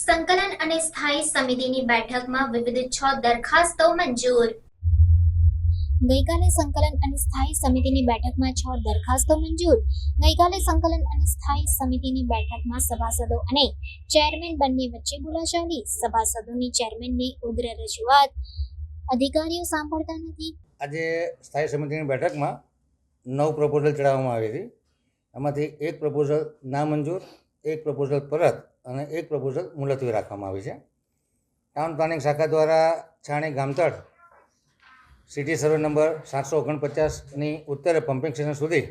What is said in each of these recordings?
સંકલન અને સ્થાયી સમિતિની બેઠકમાં વિવિધ છ દરખાસ્તો મંજૂર. ગઈકાલે સંકલન અને સ્થાયી સમિતિની બેઠકમાં છ દરખાસ્તો મંજૂર. ગઈકાલે સંકલન અને સ્થાયી સમિતિની બેઠકમાં સભાસદો અને ચેરમેન બંને વચ્ચે બોલાચાલી. સભાસદોની ચેરમેનની ઉગ્ર રજૂઆત અધિકારીઓ સાંભળતા નથી. આજે સ્થાયી સમિતિની બેઠકમાં નવ પ્રપોઝલ ચડાવવામાં આવી હતી. એમાંથી એક પ્રપોઝલ નામંજૂર એક પ્રપોઝલ પરત અને એક પ્રપોઝલ મુલતવી રાખવામાં આવી છે. ટાઉન પ્લાનિંગ શાખા દ્વારા છાણી ગામતળ સિટી સર્વે નંબર સાતસો ઓગણપચાસની ઉત્તરે પમ્પિંગ સ્ટેશન સુધી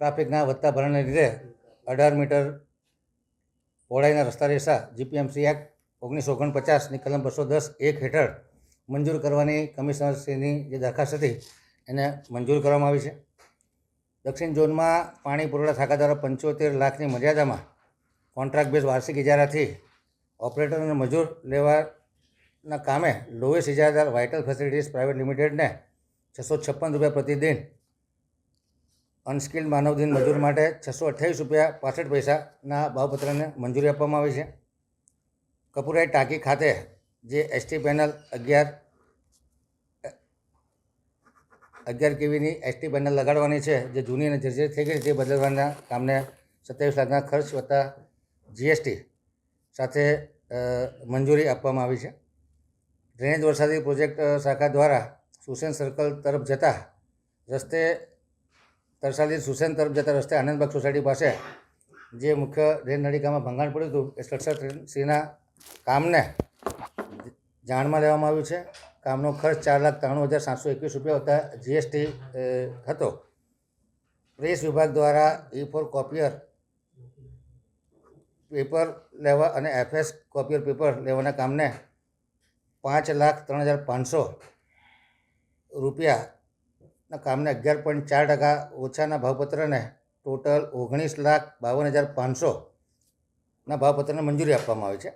ટ્રાફિકના વધતા ભરણને લીધે અઢાર મીટર પહોળાઈના રસ્તા રેસા જીપીએમસી એક્ટ ઓગણીસો ઓગણપચાસની કલમ બસો દસ એક હેઠળ મંજૂર કરવાની કમિશનરશ્રીની જે દરખાસ્ત હતી એને મંજૂર કરવામાં આવી છે. દક્ષિણ ઝોનમાં પાણી પુરવઠા શાખા દ્વારા પંચોતેર લાખની મર્યાદામાં કોન્ટ્રાક્ટ બેઝ વાર્ષિક ઇજારાથી ઓપરેટર અને મજૂર લેવાના કામે લોએસ્ટ ઇજારદાર વાઇટલ ફેસિલિટીઝ પ્રાઇવેટ લિમિટેડને છસો છપ્પન રૂપિયા પ્રતિદિન અનસ્કિલ્ડ માનવદિન મજૂર માટે છસો અઠ્યાવીસ રૂપિયા પાસઠ પૈસાના ભાવપત્રને મંજૂરી આપવામાં આવી છે. કપુરાઈ ટાંકી ખાતે જે એસટી પેનલ અગિયાર અગિયાર કેવીની એસટી પેનલ લગાડવાની છે, જે જૂની અને જર્જર થઈ ગઈ છે, તે બદલવાના કામને સત્યાવીસ લાખના ખર્ચ વત્તા જીએસટી સાથે મંજૂરી આપવામાં આવી છે. ડ્રેનેજ વરસાદી પ્રોજેક્ટ શાખા દ્વારા સુસેન સર્કલ તરફ જતા રસ્તે તરસાલી સુસેન તરફ જતા રસ્તે આનંદબાગ સોસાયટી પાસે જે મુખ્ય ડ્રેન નળિકામાં ભંગાણ પડ્યું હતું, એ સીના કામને જાણમાં લેવામાં આવ્યું છે. કામનો ખર્ચ ચાર લાખ ત્રાણું હજાર સાતસો એકવીસ રૂપિયા હતા જીએસટી હતો. પ્રેસ વિભાગ દ્વારા ઈ ફોર કોપિયર પેપર લેવા અને એફએસ કોપીઓ પેપર લેવાના કામને પાંચ લાખ ત્રણ હજાર પાંચસો રૂપિયાના કામને અગિયાર પોઈન્ટ ચાર ટકા ઓછાના ભાવપત્રને ટોટલ ઓગણીસ લાખ બાવન હજાર પાંચસોના ભાવપત્રને મંજૂરી આપવામાં આવી છે.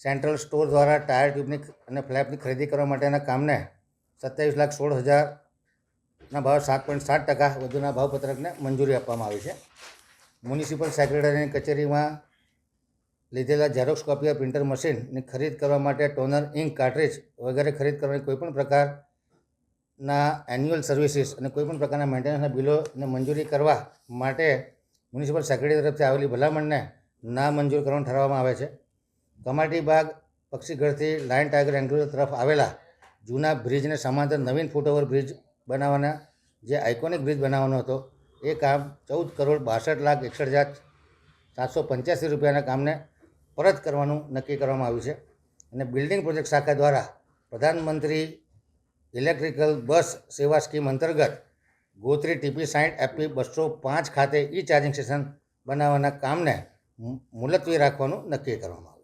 સેન્ટ્રલ સ્ટોર દ્વારા ટાયર ટ્યુબની અને ફ્લેપની ખરીદી કરવા માટેના કામને સત્યાવીસ લાખ સોળ હજારના ભાવ સાત પોઈન્ટ સાત ટકા વધુના ભાવપત્રકને મંજૂરી આપવામાં આવી છે. મ્યુનિસિપલ સેક્રેટરીની કચેરીમાં લીધેલા ઝેરોક્સ કોપી પ્રિન્ટર મશીનની ખરીદ કરવા માટે ટોનર ઇંક કાર્ટ્રીજ વગેરે ખરીદ કરવાની કોઈપણ પ્રકારના એન્યુઅલ સર્વિસીસ અને કોઈપણ પ્રકારના મેન્ટેનન્સના બિલોને મંજૂરી કરવા માટે મ્યુનિસિપલ સેક્રેટરી તરફથી આવેલી ભલામણને ના મંજૂર કરવાનું ઠરાવવામાં આવે છે. કમાટી બાગ પક્ષીઘરથી લાયન ટાઈગર એન્ક્લોઝર તરફ આવેલા જૂના બ્રિજને સમાંતર નવીન ફૂટઓવર બ્રિજ બનાવવાના જે આઇકોનિક બ્રિજ બનાવવાનો હતો. એ કામ ચૌદ કરોડ બાસઠ લાખ એકસઠ હજાર સાતસો પંચ્યાસી રૂપિયાના કામને પરત કરવાનું નક્કી કરવામાં આવ્યું છે. અને બિલ્ડિંગ પ્રોજેક્ટ શાખા દ્વારા પ્રધાનમંત્રી ઇલેક્ટ્રિકલ બસ સેવા સ્કીમ અંતર્ગત ગોત્રી ટીપી સાઠ એપી બસો પાંચ ખાતે ઈ ચાર્જિંગ સ્ટેશન બનાવવાના કામને મુલતવી રાખવાનું નક્કી કરવામાં આવ્યું